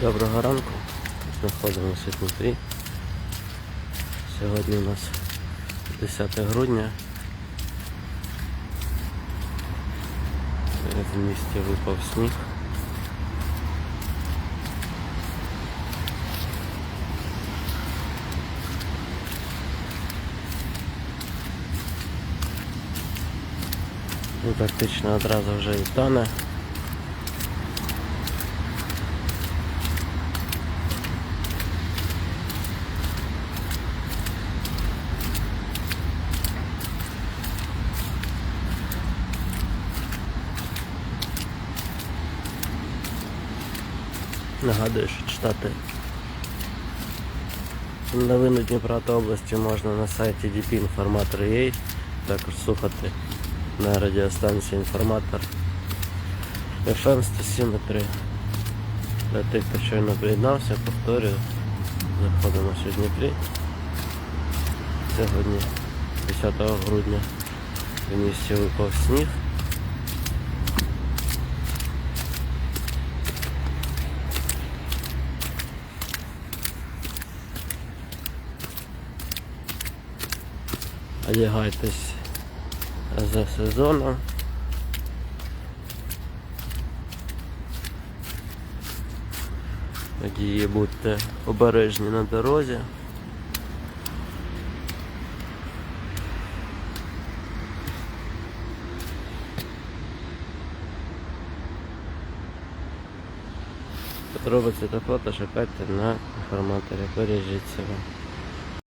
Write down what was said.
Доброго ранку. Знаходимося Дніпрі. Сьогодні у нас 10 грудня. В місті випав сніг. І практично одразу вже і тане. Нагадую, що читати новини Дніпра та області можна на сайті dpinformator.ua, також слухати на радіостанції інформатор FM 107.3. Для тих, хто щойно приєднався, повторюю, знаходимося у Дніпрі. Сьогодні, 10 грудня, в місті випав сніг. Одягайтесь за сезоном. Водії будьте обережні на дорозі. Подробиці та фото шукайте на інформаторі. Бережіть себе.